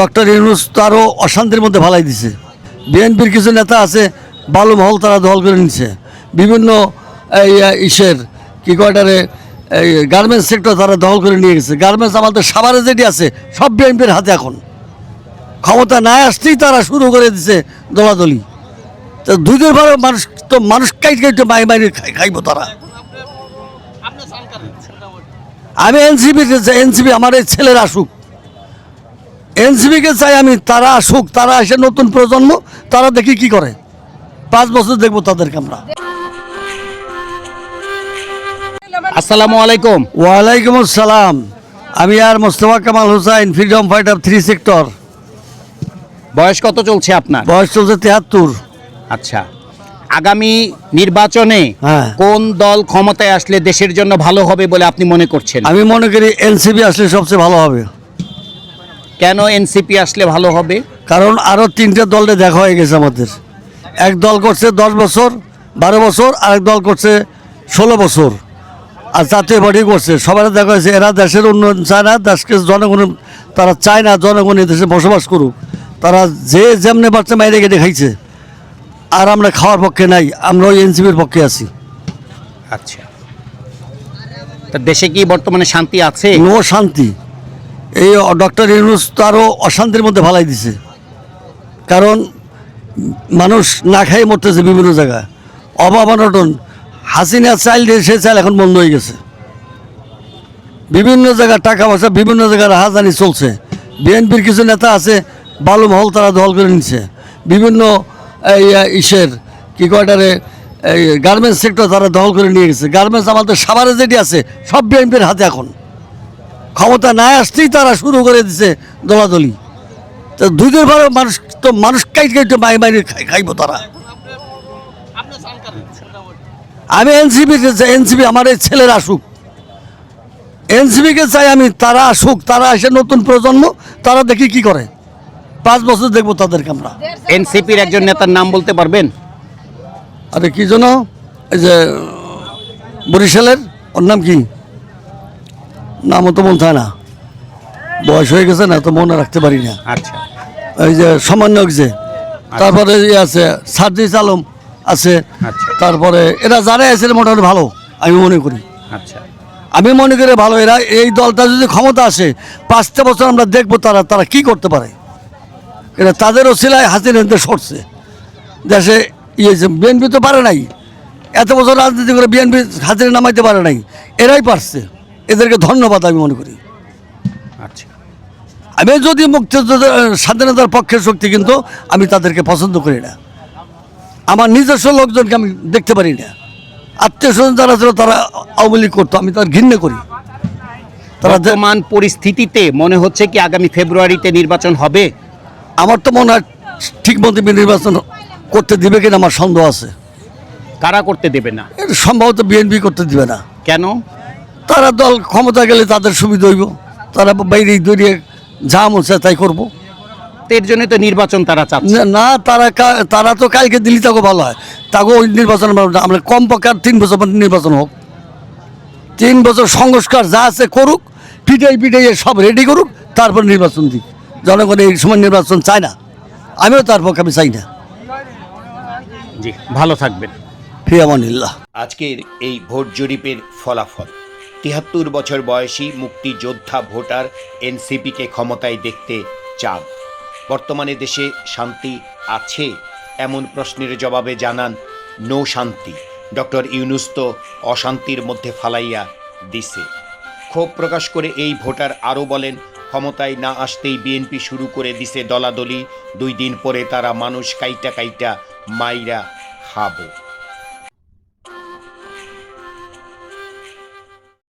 Doctor Yunus তারও অশান্তির মধ্যে ভালাই দিছে। বিএনপির কিছু নেতা আছে, বালু মহল তারা দখল করে নিচ্ছে বিভিন্ন, এই ইসের, কি কয়টারে এই গার্মেন্টস সেক্টর তারা দখল করে নিয়ে গেছে। গার্মেন্টস আমাদের সাভারে যেটি আছে, সব বিএনপির হাতে এখন। ক্ষমতা না আসতেই তারা শুরু করে দিছে দলাদলি। তো দিন পরে মানুষ, তো মানুষ কাইট কাইটে মাই খাই খাইবো তারা। আমি এনসিপি এনসিপি আমার এই ছেলের আসুক। এনসিপিকে চাই আমি তারা আসুক তারা এসে নতুন প্রজন্ম তারা দেখি কি করে। পাঁচ বছর দেখব তাদেরকে আমরা। আসসালামু আলাইকুম। ওয়ালাইকুম আসসালাম। আমি আর Mostafa Kamal Hussain freedom fighter three sector. বয়স কত চলছে আপনার? বয়স চলছে তেহাত্তর। আচ্ছা। আগামী নির্বাচনে হ্যাঁ। কোন দল ক্ষমতায় আসলে দেশের জন্য ভালো হবে বলে আপনি মনে করছেন? আমি মনে করি এনসিপি আসলে সবচেয়ে ভালো হবে। কেন এনসিপি আসলে ভালো হবে? কারণ আরও তিনটে দলে দেখা হয়ে গেছে আমাদের। এক দল করছে দশ বছর বারো বছর আরেক দল করছে ষোলো বছর। আর জাতীয় পার্টি করছে সবার দেখা হয়েছে এরা দেশের উন্নয়ন চায় না দেশকে জনগণ তারা চায় না জনগণ দেশে বসবাস করুক। তারা যে যেমনি বাচ্চা মাইরে কেটে খাইছে। আর আমরা খাওয়ার পক্ষে নাই আমরা ওই এনসিপির পক্ষে আছি। আচ্ছা। তা দেশে কি বর্তমানে শান্তি আছে? নো শান্তি। এই ডক্টর ইউনুস তো আরও অশান্তির মধ্যে ভালাই দিছে। কারণ মানুষ না খাই মরতেছে বিভিন্ন জায়গায়। অভাব অনটন হাসিনা চাইল দিয়ে সে চাইল এখন বন্ধ হয়ে গেছে। বিভিন্ন জায়গায় টাকা পয়সা, বিভিন্ন জায়গায় রাহাজানি চলছে। বিএনপির কিছু নেতা আছে, বালু মহল তারা দখল করে নিচ্ছে বিভিন্ন, এই ইসের, কি কয়টারে এই গার্মেন্টস সেক্টর তারা দখল করে নিয়ে গেছে। গার্মেন্টস আমাদের সাভারে যেটি আছে, সব বিএনপির হাতে এখন। ক্ষমতা না আসতেই তারা শুরু করে দিছে দলাদলি। তো দুই দিন পরে মানুষ তো মানুষ কাইট কাইটে মাই খাই খাইবো তারা। আমি এনসিপি এনসিপি আমার এই ছেলের আসুক। এনসিপিকে চাই আমি তারা আসুক তারা এসে নতুন প্রজন্ম তারা দেখি কি করে। পাঁচ বছর দেখব তাদেরকে আমরা। এনসিপির একজন নেতার নাম বলতে পারবেন? আরে কি জন্য এই যে বরিশালের ওর নাম কি? নামও তো মন থাকে না। বয়স হয়ে গেছে না তো মনে রাখতে পারি না। আচ্ছা। এই যে সমন্বয়ক যে তারপরে ইয়ে আছে সার্জিস আলম আছে আচ্ছা। তারপরে এরা যারা আছে মোটামুটি ভালো আমি মনে করি। আচ্ছা। আমি মনে করি ভালো এরা এই দলটা যদি ক্ষমতা আসে পাঁচটা বছর আমরা দেখব তারা তারা কি করতে পারে। এরা তাদেরও সিলাই হাতে নিতে সরছে। দেশে ইয়ে বিএনপি তো পারে নাই এত বছর রাজনীতি করে বিএনপি হাজিরে নামাইতে পারে নাই এরাই পারছে। এদেরকে ধন্যবাদ আমি মনে করি। আচ্ছা। আমি যদি মুক্তিযোদ্ধা স্বাধীনতার পক্ষের শক্তি কিন্তু আমি তাদেরকে পছন্দ করি না। আমার নিজস্ব লোকজনকে আমি দেখতে পারি না। আত্মীয় স্বজন যারা ছিল তারা আওয়ামী লীগ করতো আমি তার ঘৃণা করি। বর্তমান পরিস্থিতিতে মনে হচ্ছে কি আগামী ফেব্রুয়ারিতে নির্বাচন হবে? আমার তো মনে হয় ঠিক মতো নির্বাচন করতে দিবে কিনা আমার সন্দেহ আছে। কারা করতে দেবে না? সম্ভবত বিএনপি করতে দিবে না। কেন? তারা দল ক্ষমতা গেলে তাদের সুবিধা হইব। তারা বাইরে দৌড়িয়ে যা মন তাই করব। এর জন্য তো নির্বাচন তারা চাচ্ছে। না, না তারা তারা তো কালকে দিল্লি তাকে ভালো হয়। তাকে ওই নির্বাচন আমরা- কম পক্ষে আর তিন বছর পর নির্বাচন হোক। তিন বছর সংস্কার যা আছে করুক পিটাই পিটাই সব রেডি করুক তারপর নির্বাচন দিক। জনগণ এই সময় নির্বাচন চায় না। আমিও তার পক্ষে আমি চাই না। জি ভালো থাকবেন। ফিয়ামানিল্লাহ। আজকের এই ভোট জরিপের ফলাফল। তিয়াত্তর বছর বয়সী মুক্তিযোদ্ধা ভোটার এনসিপিকে ক্ষমতায় দেখতে চান। বর্তমানে দেশে শান্তি আছে এমন প্রশ্নের জবাবে জানান নো শান্তি। ডক্টর ইউনুস তো অশান্তির মধ্যে ফালাইয়া দিছে। ক্ষোভ প্রকাশ করে এই ভোটার আরও বলেন, ক্ষমতায় না আসতেই বিএনপি শুরু করে দিছে দলাদলি। দুই দিন পরে তারা মানুষ কাইটা কাইটা মাইরা খাব।